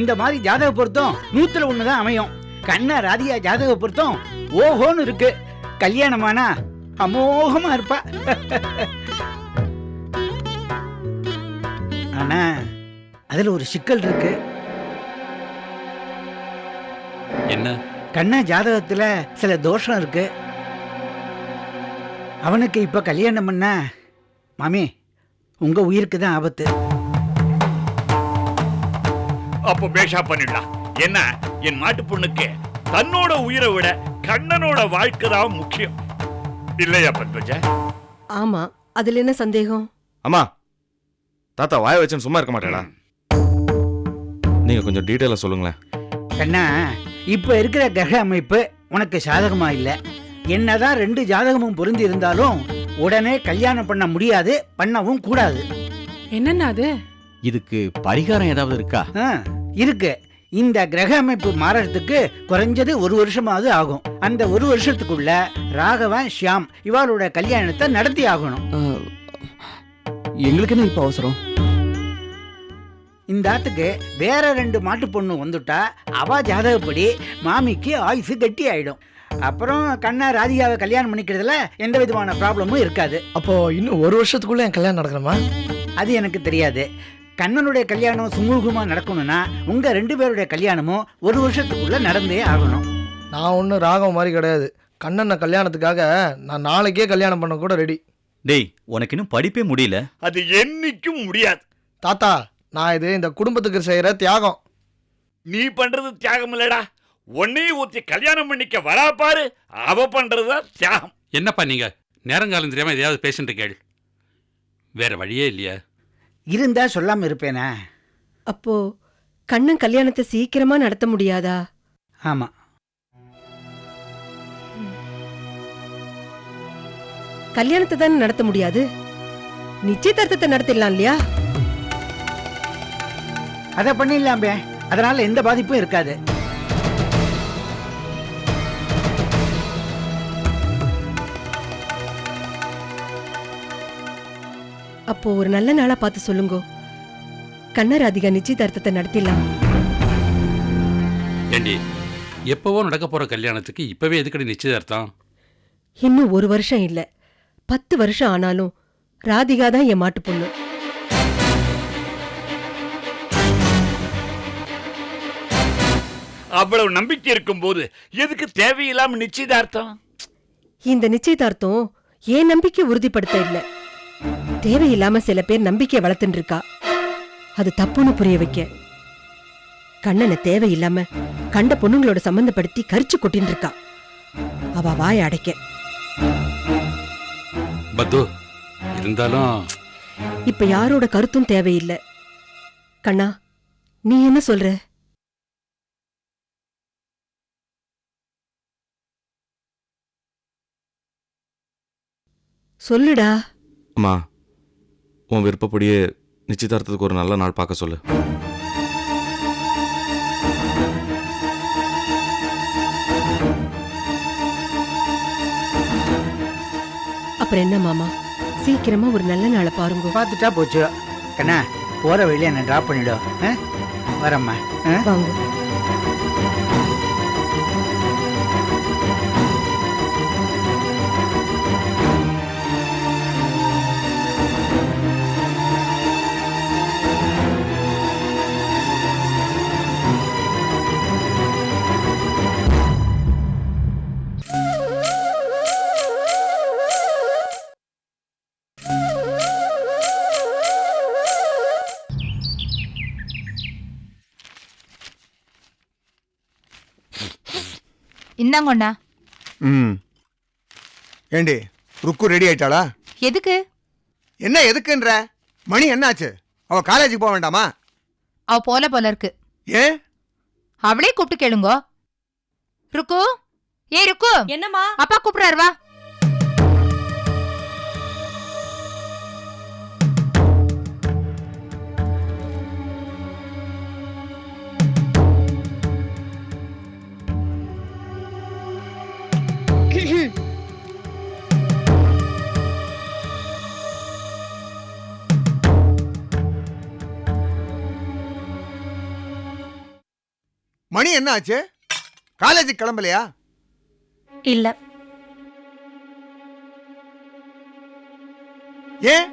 இந்த மாதிரி ஜாதக பொருத்தம் நூத்துல ஒண்ணுதான் அமையும். கண்ணா ராதிகா ஜாதக பொருத்தம் ஓஹோன்னு இருக்கு. கல்யாணமானா அமோகமா இருப்பா. ஆனா அதுல ஒரு சிக்கல் இருக்கு. என்ன? கண்ணா ஜாதகத்துல சில தோஷம் இருக்கு. அவனுக்கு இப்ப கல்யாணம் பண்ண மாமி உங்க உயிருக்கு தான் ஆபத்து. அப்போ பேஷா பண்ணிடலாம் என்ன? என் மாட்டு பொண்ணுக்கு தன்னோட உயிரை விட கண்ணனோட வாழ்க்கை தான் முக்கியம். இல்லையா பத்மஜ? ஆமா அதுல என்ன சந்தேகம்? அம்மா தாத்தா வாய வச்சுன்னு சும்மா இருக்க மாட்டேடா நீங்க கொஞ்சம் டீட்டெயிலா சொல்லுங்களேன். கண்ணா இப்ப இருக்கிற கிரக அமைப்பு உனக்கு சாதகமா இல்ல. என்னதான் ரெண்டு ஜாதகமும் பொருந்தி இருந்தாலும் உடனே கல்யாணம் பண்ண முடியாது பண்ணவும் கூடாது. என்னன்னா அது? இதுக்கு பரிகாரம் ஏதாவது இருக்கா? ஆ, இருக்கு. இந்த கிரக அமைப்பு மாறறதுக்கு குறைஞ்சது ஒரு வருஷமாவது ஆகும். அந்த ஒரு வருஷத்துக்குள்ள ராகவன் ஷியாம் இவளோட கல்யாணத்தை நடத்தி ஆகணும். எங்களுக்கு என்ன இப்ப அவசரம்? இந்த ஆத்துக்கு வேற ரெண்டு மாட்டு பொண்ணு வந்துட்டா அவ ஜாதகப்படி மாமிக்கு ஆயுசு கட்டி ஆயிடும் அப்புறம் கண்ணா ராதிகாவை கல்யாணம் பண்ணிக்கிறதுல எந்த விதமான ப்ராப்ளமும் இருக்காது. அப்போ இன்னும் ஒரு வருஷத்துக்குள்ள என் கல்யாணம் நடக்கணுமா? அது எனக்கு தெரியாது. கண்ணனுடைய கல்யாணம் சுமூகமா நடக்கணும்னா உங்க ரெண்டு பேருடைய கல்யாணமும் ஒரு வருஷத்துக்குள்ள நடந்தே ஆகணும். நான் ஒன்றும் ராகம் மாதிரி கிடையாது. கண்ணனை கல்யாணத்துக்காக நான் நாளைக்கே கல்யாணம் பண்ண கூட ரெடி டேய் உனக்கு இன்னும் படிப்பே முடியல. அது என்னைக்கும் முடியாது. தாத்தா நான் இது இந்த குடும்பத்துக்கு செய்யற தியாகம். நீ பண்றது தியாகம் இல்லடா. உன்னையும் ஒருத்தி கல்யாணம் பண்ணிக்க வரா பாரு. அவ பண்றதுதான் தியாகம். என்னப்பா நீங்க? நேரங்காலம் தெரியாம எதையாவது பேஷண்ட் கேள் வேற வழியே இல்லையா. இருந்தா சொல்லாம இருப்பேனா. அப்போ கண்ணன் கல்யாணத்தை சீக்கிரமா நடத்த முடியாதா? ஆமா. கல்யாணத்தை தானே நடத்த முடியாது? நிச்சயதார்த்தத்தை நடத்திடலாம் இல்லையா? அதை பண்ணிடலாமே. அதனால எந்த பாதிப்பும் இருக்காது. அப்போ ஒரு நல்ல நாளா பார்த்து சொல்லுங்க. கண்ணராதிகா நிச்சயதார்த்தத்தை நடத்திடலாம். ஏண்டி எப்பவோ நடக்க போற கல்யாணத்துக்கு இப்பவே எதுக்கடி நிச்சயதார்த்தம்? இன்னும் ஒரு வருஷம் இல்ல. பத்து வருஷம் ஆனாலும் ராதிகா தான் என் மாட்டு பொண்ணு. அவ்வளவு நம்பிக்கை இருக்கும்போது எதுக்கு தேவையில்லாம நிச்சயதார்த்தம்? இந்த நிச்சயதார்த்தம் என் நம்பிக்கை உறுதிப்படுத்த இல்ல. தேவையில்லாம சில பேர் நம்பிக்கை வளர்த்துட்டு இருக்கா அது தப்புன்னு புரிய வைக்க. கண்ணனை தேவையில்லாம கண்ட பொண்ணுங்களோட சம்பந்தப்படுத்தி கரிச்சு கொட்டின்னு இருக்கா அவ வாய அடைக்க. பத்து இருந்தாலும் இப்ப யாரோட கருத்தும் தேவையில்லை. கண்ணா நீ என்ன சொல்ற? சொல்லுடா. அம்மா உன் விருப்பப்படியே நிச்சயதார்த்தத்துக்கு ஒரு நல்ல நாள் பார்க்க சொல்லு. அப்புறம் என்ன மாமா? சீக்கிரமா ஒரு நல்ல நாளை பாருங்க. பார்த்துட்டா போச்சு. கண்ணா போற வழியில என்ன டிராப் பண்ணிடும்? வரேம்மா? வாங்க. இந்தாங்கண்ணா ம். ஏண்டி ருக்கு ரெடி ஆயிட்டாளா? எதுக்கு? என்ன எதுக்குன்ற? மணி என்னாச்சு? அவ காலேஜுக்கு போக வேண்டாமா? அவ போல போல இருக்கு. ஏன்? அவளே கூப்பிட்டு கேளுங்க. ருக்கு? ஏ ருக்கு. என்னம்மா? அப்பா கூப்பிடுறாரு வா. மணி என்ன ஆச்சு? காலேஜுக்கு கிளம்பலையா? இல்ல. ஏன்?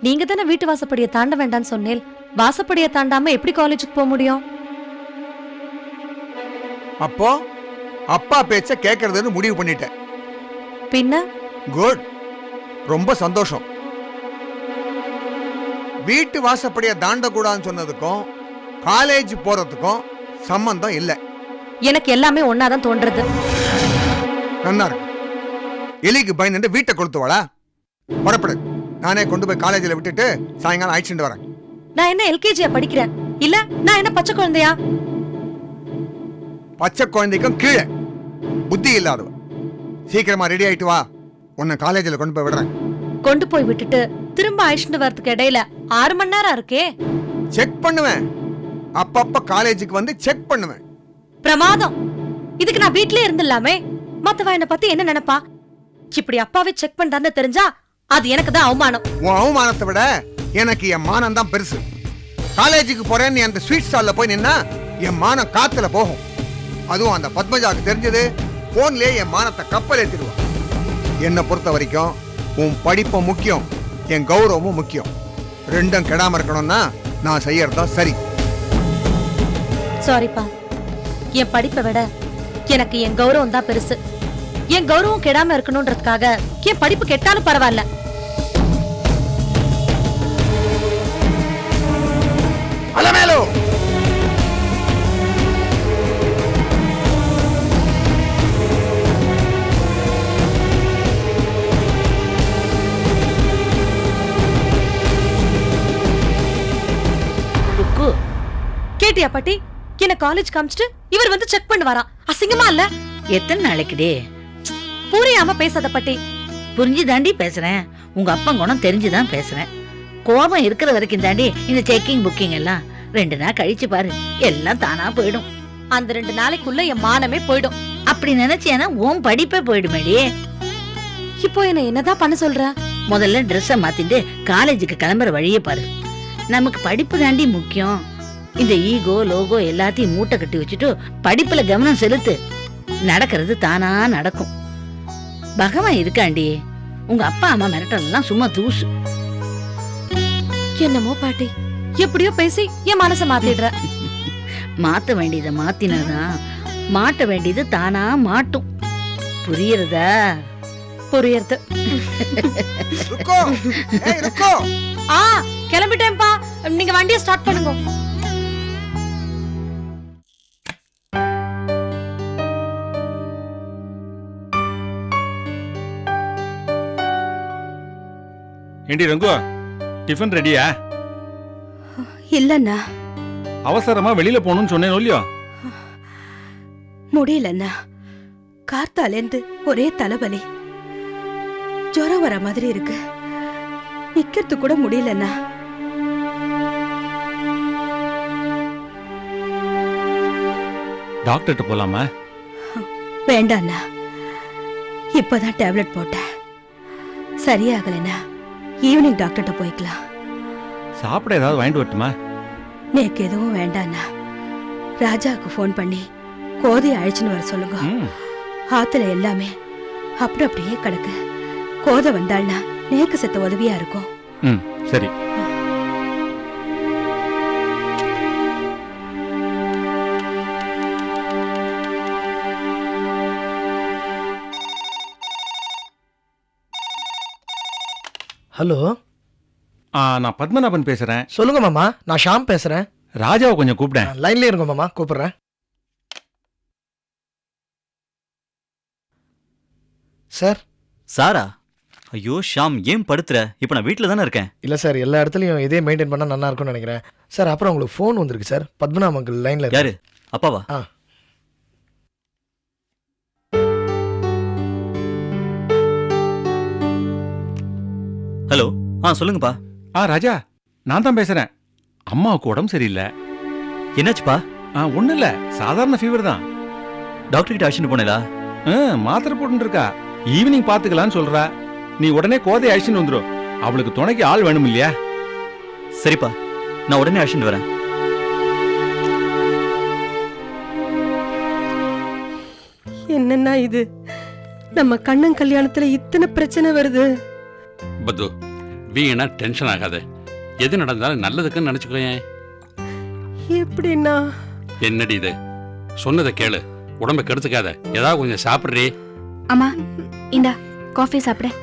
நீங்க தானே வீட்டு வாசப்படியை தாண்ட வேண்டாம்னு சொன்னேன் வாசப்படியை தாண்டாம எப்படி காலேஜுக்கு போக முடியும்? அப்போ அப்பா பேச்ச கேட்கறதுன்னு முடிவு பண்ணிட்டேன். பின்ன? குட் ரொம்ப சந்தோஷம். வீட்டு வாசப்படியை தாண்டக்கூடாதுன்னு சொன்னதுக்கும் காலேஜ் போறதுக்கும் சம்பந்தம் இல்லை. எனக்கு எல்லாமே ஒன்னாதான் தோன்றது. நன்னா இருக்கு. எலிக்கு பயந்துட்டு வீட்டை கொளுத்துவாளா புறப்படு. நானே கொண்டு போய் காலேஜில் விட்டுட்டு சாயங்காலம் அழைச்சிட்டு வரேன். நான் என்ன எல்கேஜியா படிக்கிறேன்? இல்ல நான் என்ன பச்சை குழந்தையா? பச்சை குழந்தைக்கும் கீழே. புத்தி இல்லாதவ. சீக்கிரமா ரெடி ஆயிட்டு வா. உன்னை காலேஜில் கொண்டு போய் விடுறேன். கொண்டு போய் விட்டுட்டு திரும்ப அழிச்சுட்டு வரதுக்கு இடையில ஆறு மணி நேரம் இருக்கே. செக் பண்ணுவேன். அப்பப்ப காலேஜுக்கு வந்து செக் பண்ணுவேன். பிரமாதம். இதுக்கு நான் வீட்லயே இருந்துடலாமே. மத்தவ என்ன பத்தி என்ன நினைப்பா? இப்படி அப்பாவே செக் பண்றான்னு தெரிஞ்சா அது எனக்கு தான் அவமானம். உன் அவமானத்தை விட எனக்கு என் மானம் தான் பெருசு. காலேஜுக்கு போறேன்னு நீ அந்த ஸ்வீட் ஸ்டால்ல போய் நின்னா என் மானம் காத்துல போகும். அதுவும் அந்த பத்மஜாவுக்கு தெரிஞ்சது. போன்லயே என் மானத்தை கப்பல் ஏத்திடுவான். என்னை பொறுத்த வரைக்கும் உன் படிப்பும் முக்கியம் என் கௌரவமும் முக்கியம். ரெண்டும் கெடாம இருக்கணும்னா நான் செய்யறதா சரி. சாரிப்பா என் படிப்பை விட எனக்கு என் கௌரவம் தான் பெருசு. என் கௌரவம் கெடாம இருக்கணும்ன்றதுக்காக என் படிப்பு கெட்டாலும் பரவாயில்ல. அலமேலு! கேட்டியா பாட்டி? என்ன காலேஜ் காமிச்சிட்டு இவர் வந்து செக் பண்ணுவாராம் அசிங்கமா இல்ல? எத்தனை நாளைக்குடி புரியாம பேசாத பாட்டி. புரிஞ்சு தாண்டி பேசுறேன். உங்க அப்பா குணம் தெரிஞ்சுதான் பேசுறேன். கோபம் இருக்கிற வரைக்கும் தாண்டி இந்த செக்கிங் புக்கிங் எல்லாம் ரெண்டு நாள் கழிச்சு பாரு. எல்லாம் தானா போயிடும். அந்த ரெண்டு நாளைக்குள்ள என் மானமே போயிடும். அப்படி நினைச்சேன்னா உன் படிப்பே போயிடுமேடி இப்போ என்ன என்னதான் பண்ண சொல்ற? முதல்ல ட்ரெஸ்ஸை மாத்திட்டு காலேஜுக்கு கிளம்புற வழியை பாரு. நமக்கு படிப்பு தாண்டி முக்கியம். இந்த ஈகோ லோகோ எல்லாத்தையும் மூட்டை கட்டி வச்சுட்டு படிப்புல கவனம் செலுத்து. நடக்கிறது தானா நடக்கும். பகவான் இருக்காண்டி உங்க அப்பா அம்மா மிரட்டலாம் சும்மா தூசு. என்னமோ பாட்டி எப்படியோ பேசி என் மனசை மாத்திடுற. மாத்த வேண்டியதை மாத்தினாதான் மாட்ட வேண்டியது தானா மாட்டும். புரியுறதா? புரியறது. ருக்கோ. ஏய் ருக்கோ. ஆ கிளம்பிட்டேன்ப்பா. நீங்க வண்டியை ஸ்டார்ட் பண்ணுங்க. ஏண்டி ரங்கு டிஃபன் ரெடியா இல்லண்ணா. அவசரமா வெளியில போகணும்னு சொன்னேன் இல்லையோ? முடியலண்ணா. கார்த்தாலேந்து ஒரே தலைவலி. ஜுரம் வர மாதிரி இருக்கு. நிக்கிறது கூட முடியலண்ணா. டாக்டர்கிட்ட போலாமா? வேண்டாண்ணா. இப்பதான் டேப்லெட் போட்டேன். சரியாகலைண்ணா. ஈவினிங் டாக்டர்கிட்ட போய்க்கலாம். சாப்பிட ஏதாவது வாங்கிட்டு வரட்டுமா? நேக்கு எதுவும் வேண்டாண்ணா. ராஜாவுக்கு ஃபோன் பண்ணி கோதை அழைச்சின்னு வர சொல்லுங்க. ஆத்துல எல்லாமே அப்படி அப்படியே கிடக்கு. கோதை வந்தாள்னா நேக்கு செத்த உதவியா இருக்கும். ம் சரி. ஹலோ? ஆ நான் பத்மநாபன் பேசுறேன். சொல்லுங்க மாமா நான் ஷாம் பேசுறேன். ராஜாவை கொஞ்சம் கூப்பிட்டேன் லைன்லயே இருங்க மாமா கூப்பிடுறேன். சார். சாரா? ஐயோ ஷாம் ஏன் படுத்துற? இப்போ நான் வீட்டில் தானே இருக்கேன். இல்ல சார் எல்லா இடத்துலயும் இதே மெயின்டைன் பண்ணா நல்லா இருக்கும்னு நினைக்கிறேன். சார் அப்புறம் உங்களுக்கு ஃபோன் வந்திருக்கு சார். பத்மநாப அங்கிள் லைன்ல யாரு? அப்பாவா ஆ. ஹலோ ஆ சொல்லுங்கப்பா. ஆ ராஜா நான் தான் பேசுறேன். அம்மாவுக்கு உடம்பு சரியில்லை. என்னாச்சுப்பா? ஆ ஒன்றும் இல்லை சாதாரண ஃபீவர் தான். டாக்டர் கிட்ட அழைச்சிட்டு போனேலா? ஆ, மாத்திரை போட்டுன்னு இருக்கா. ஈவினிங் பார்த்துக்கலான்னு சொல்றா. நீ உடனே கோதை அழிச்சுன்னு வந்துடும் அவளுக்கு துணைக்கு ஆள் வேணும் இல்லையா? சரிப்பா நான் உடனே அழைச்சிட்டு வரேன். என்னன்னா இது? நம்ம கண்ணன் கல்யாணத்துல இத்தனை பிரச்சனை வருது. பத்து. வீணா டென்ஷன் ஆகாத. எது நடந்தாலும் நல்லதுக்குன்னு நினச்சிக்கோயேன் எப்படின்னா என்னடி இது? சொன்னதை கேளு. உடம்ப கெடுத்துக்காத. ஏதாவது கொஞ்சம் சாப்பிட்றே. அம்மா இந்தா காஃபி சாப்பிட.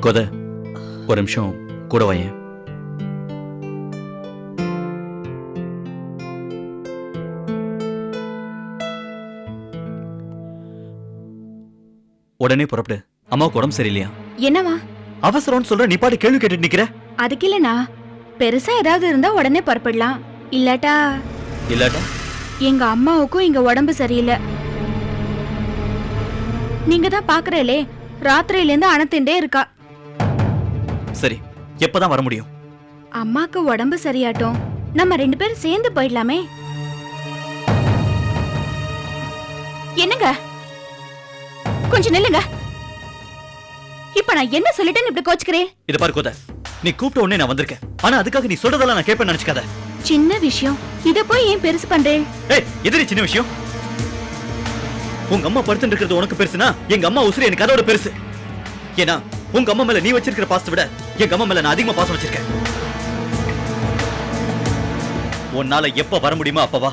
கொத ஒரு நிமிஷம் கூட வையேன். உடனே புறப்படு. அம்மாவுக்கு உடம்பு சரியில்லையா? என்னவா? அவசரம்னு சொல்ற நீ பாட்டு கேள்வி கேட்டுட்டு நிக்கிற? அதுக்கு இல்லனா பெருசா ஏதாவது இருந்தா உடனே புறப்படலாம். இல்லாட்டா இல்லாட்டா? எங்க அம்மாவுக்கும் இங்க உடம்பு சரியில்லை. நீங்க தான் பாக்குறேலே ராத்திரியில இருந்து அணத்திண்டே இருக்கா. சரி எப்பதான் வர முடியும்? அம்மாக்கு உடம்பு சரியாட்டும். நம்ம ரெண்டு பேரும் சேர்ந்து போயிடலாமே. என்னங்க? கொஞ்சம் நில்லுங்க. இப்ப நான் என்ன சொல்லிட்டேன்னு இப்படி கோச்சுக்கிறேன் இத பாரு கோத. நீ கூப்பிட்ட உடனே நான் வந்திருக்கேன். ஆனா அதுக்காக நீ சொல்றதெல்லாம் நான் கேட்பேன் நினைச்சுக்காத. சின்ன விஷயம். இத போய் ஏன் பெருசு பண்றேன் ஏய் எதிரி சின்ன விஷயம். உங்க அம்மா படுத்துட்டு இருக்கிறது உனக்கு பெருசுனா எங்க அம்மா உசுறு எனக்கு அதோட பெருசு. ஏன்னா உங்க அம்மா மேல நீ வச்சிருக்கிற பாசத்தை விட எங்க அம்மா மேல நான் அதிகமா பாசம் வச்சிருக்கேன். உன்னால எப்ப வர முடியுமோ அப்ப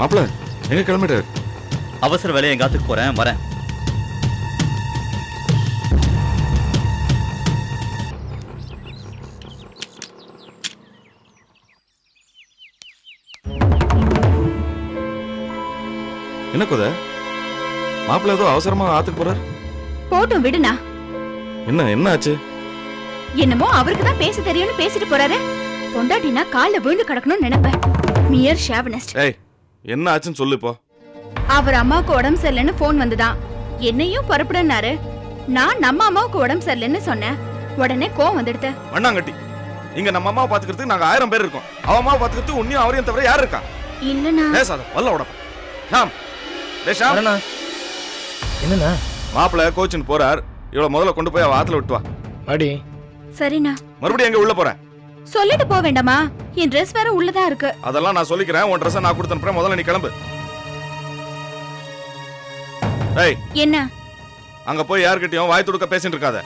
வா மாப்பிள்ள எங்க கிளம்பிட்டாரு அவசர வேலையை எங்காத்துக்கு போறேன் வரேன். என்ன கொத? மாப்பிள்ள ஏதோ அவசரமா ஆத்துக்கு போறார். போட்டும் விடுனா என்ன என்ன ஆச்சு? என்னமோ அவருக்கு தான் பேச தெரியும்னு பேசிட்டு போறாரு. பொண்டாட்டினா கால்ல விழுந்து கிடக்கணும்னு நினைப்பேன். மியர் ஷாவனஸ்ட் ஏய் என்ன ஆச்சுன்னு சொல்லு இப்போ அவர் அம்மாவுக்கு உடம்பு சரியில்லைன்னு ஃபோன் வந்துதான் என்னையும் புறப்படுனாரு. நான் நம்ம அம்மாவுக்கு உடம்பு சரியில்லைன்னு சொன்னேன். உடனே கோவம் வந்துடுது மண்ணாங்கட்டி இங்க நம்ம அம்மாவை பாத்துக்கிறதுக்கு நாங்க ஆயிரம் பேர் இருக்கோம். அவ அம்மாவை பாத்துக்கிறதுக்கு உன்னையும் அவரையும் தவிர யார் இருக்கா? இல்லனா பேசாத வல்ல டேய் ஷாம். வரேண்ணா. என்னண்ணா? மாப்பிள்ள கோச்சின் போறார். இவ்வளவு முதல்ல கொண்டு போய் அவ ஆத்துல விட்டு வா. வாடி. சரிண்ணா. மறுபடியும் எங்க உள்ள போற? சொல்லிட்டு போக வேண்டாமா? என் ட்ரெஸ் வேற உள்ளதா இருக்கு. அதெல்லாம் நான் சொல்லிக்கிறேன். உன் ட்ரெஸ் நான் கொடுத்து அனுப்புறேன். முதல்ல நீ கிளம்பு. ஏய் என்ன? அங்க போய் யார்கிட்டயும் வாய் துடுக்க பேசிட்டு இருக்காத.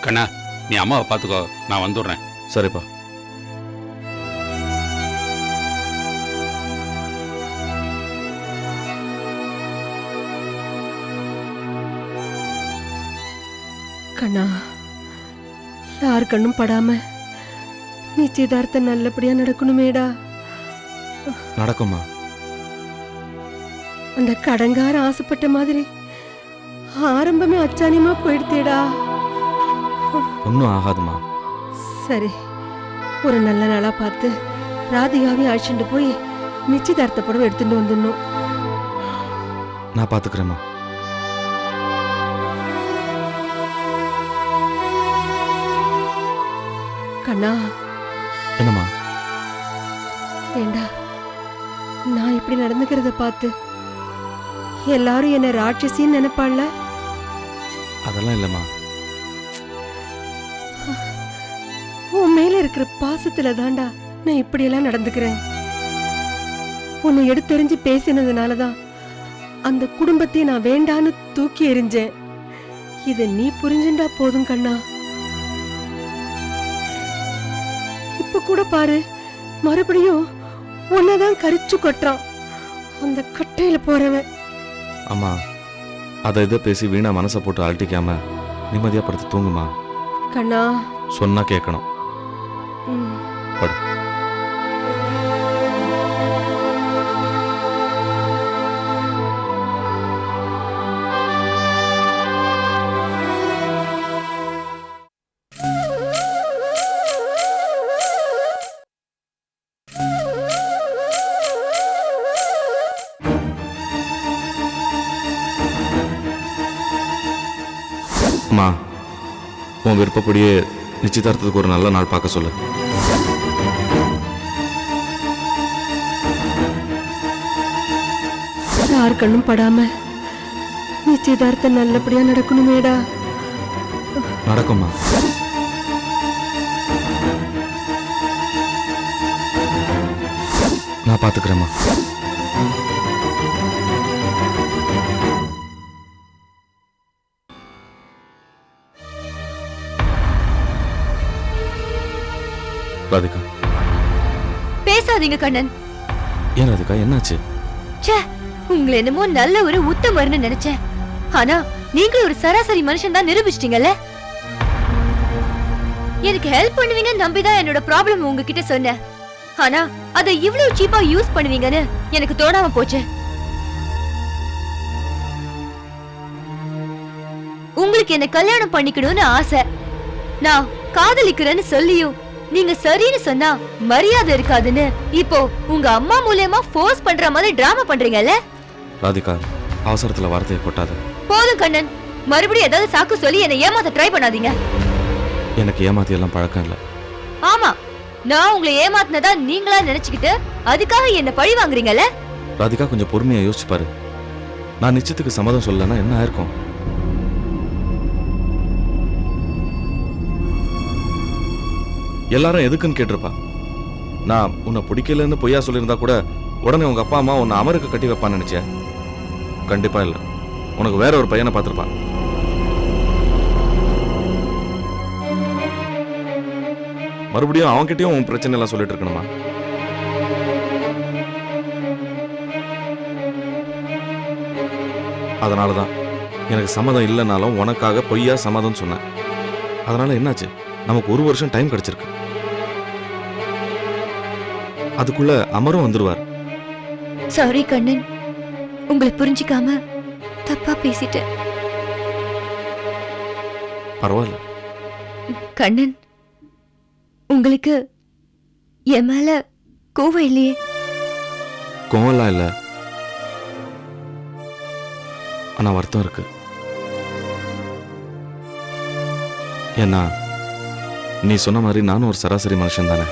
கண்ணா நீ அம்மாவை பார்த்துக்கோ. நான் வந்துடுறேன். சரிப்பா. கண்ணா யார் கண்ணும் படாம நிச்சயதார்த்தம் நல்லபடியா நடக்கணுமேடா. நடக்குமா அந்த கடங்கார ஆசைப்பட்ட மாதிரி ஆரம்பமே அச்சானியமா போயிடுத்தேடா. ஒன்றும் ஆகாதுமா சரி. ஒரு நல்ல நாளா பார்த்து ராதிகாவையும் அழைச்சிட்டு போய் நிச்சயதார்த்த புடவை எடுத்துட்டு வந்துடணும். நான் பாத்துக்கிறேம்மா கண்ணா. என்னம்மா? ஏண்டா? நான் இப்படி நடந்துக்கிறத பார்த்து எல்லாரும் என்ன ராட்சசின்னு நினைப்பாள்ல? அதெல்லாம் இல்லைம்மா. இருக்கிற பாசத்துல தாண்டா நான் இப்படியெல்லாம் நடந்துக்கிறேன். உன்னை எடுத்தெறிஞ்சு பேசினதுனால தான் அந்த குடும்பத்தை நான் வேண்டான்னு தூக்கி எறிஞ்சேன். இத நீ புரிஞ்சுண்டா போதும் கண்ணா. இப்ப கூட பாரு மறுபடியும் உன்னதான் கரிச்சு கொட்டுறான். அந்த கட்டையில போறவன். அம்மா அதை இதை பேசி வீணா மனசை போட்டு அழட்டிக்காம நிம்மதியா படுத்து தூங்குமா? கண்ணா. சொன்னா கேட்கணும். படு. உன் விருப்பப்படியே நிச்சயதார்த்தத்துக்கு ஒரு நல்ல நாள் பார்க்க சொல்லு. யார் கண்ணும் படாம நிச்சயதார்த்தம் நல்லபடியா நடக்கணுமேடா. நடக்கும்மா. நான் பார்த்துக்கிறேம்மா. ராதிகா. பேசாதீங்க கண்ணன். ஏன் ராதிகா என்னாச்சு? ச்சே உங்களை என்னமோ நல்ல ஒரு உத்தமர்னு நினைச்சேன். ஆனா நீங்களும் ஒரு சராசரி மனுஷன் தான் நிரூபிச்சிட்டீங்கல்ல? எனக்கு ஹெல்ப் பண்ணுவீங்கன்னு நம்பிதான் என்னோட ப்ராப்ளம் உங்ககிட்ட சொன்னேன். ஆனா அதை இவ்வளவு சீப்பா யூஸ் பண்ணுவீங்கன்னு எனக்கு தோணாம போச்சு. உங்களுக்கு என்ன கல்யாணம் பண்ணிக்கணும்னு ஆசை. நான் காதலிக்கிறேன்னு சொல்லியும் நீங்க சரின்னு சொன்னா மரியாதை இருக்காதுன்னு இப்போ உங்க அம்மா மூலியமா ஃபோர்ஸ் பண்ற மாதிரி டிராமா பண்றீங்கல்ல? ராதிகா அவசரத்தில் வார்த்தையை கொட்டாத. போதும் கண்ணன். மறுபடியும் ஏதாவது சாக்கு சொல்லி என்னை ஏமாத்த ட்ரை பண்ணாதீங்க. எனக்கு ஏமாத்தியெல்லாம் பழக்கம் இல்லை. ஆமா. நான் உங்களை ஏமாத்தினதா நீங்களா நினைச்சுக்கிட்டு அதுக்காக என்ன பழி வாங்குறீங்கல்ல? ராதிகா கொஞ்சம் பொறுமையா யோசிச்சு பாரு. நான் நிச்சயத்துக்கு சம்மதம் சொல்லலைன்னா என்ன ஆயிருக்கும்? எல்லாரும் எதுக்குன்னு கேட்டிருப்பா. நான் உன்னை பிடிக்கலன்னு பொய்யா சொல்லியிருந்தா கூட உடனே உங்க அப்பா அம்மா உன்னை அமருக்கு கட்டி வைப்பான்னு நினைச்சேன். கண்டிப்பா இல்லை. உனக்கு வேற ஒரு பையனை பார்த்துருப்பான் மறுபடியும் அவன்கிட்டயும் உன் பிரச்சனை எல்லாம் சொல்லிட்டு இருக்கணுமா? அதனால தான் எனக்கு சம்மதம் இல்லைனாலும் உனக்காக பொய்யா சம்மதம் சொன்னேன். அதனால என்னாச்சு? நமக்கு ஒரு வருஷம் டைம் கிடைச்சிருக்கு. அதுக்குள்ள அமரும் வந்துருவார். சாரி கண்ணன். உங்களை புரிஞ்சுக்காம தப்பா பேசிட்டேன். பரவாயில்ல. கண்ணன் உங்களுக்கு என் மேல கோவம் இல்லையே? கோவம்லாம் இல்லை. ஆனா வருத்தம் இருக்கு. ஏன்னா நீ சொன்ன மாதிரி நானும் ஒரு சராசரி மனுஷன் தானே